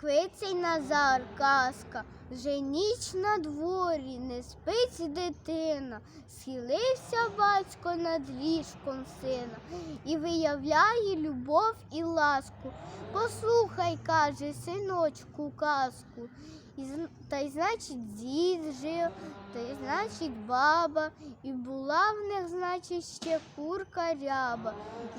Квицей Назар, казка, вже ніч на дворі, не спить дитина, схилився батько над ліжком сина і виявляє любов і ласку. Послухай, каже, синочку, казку. Та й значить дід жив, та й значить баба, і була в них, значить, ще курка ряба.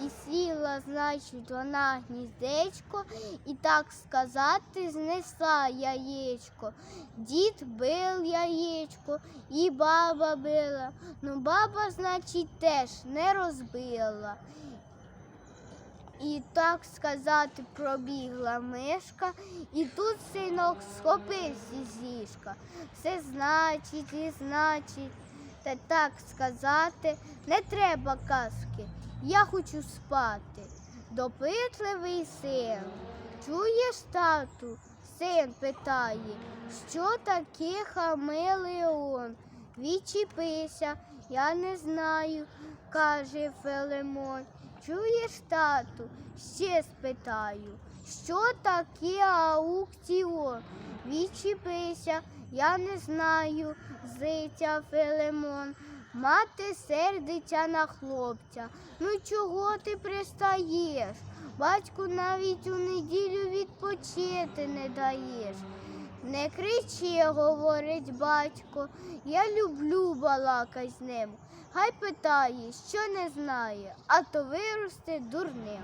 І сіла, значить, вона гніздечко, і так сказати, знесла яєчко. Дід бив яєчко, і баба била. Ну баба, значить, теж не розбила. І так сказати, пробігла мишка, і тут синок схопився з ліжка. Все значить і значить, та так сказати, не треба казки, я хочу спати. Допитливий син. Чуєш, тату? Син питає, що таке хамелеон? Відчепися, я не знаю, каже Фелемон. Чуєш, тату? Ще спитаю, що таке аукціон? Відчепися, я не знаю, зиця Фелемон. Мати сердиться на хлопця. Ну чого ти пристаєш? Батьку навіть у неділю відпочити не даєш. Не кричи, говорить батько, я люблю балакать з ним. Хай питає, що не знає, а то виросте дурним.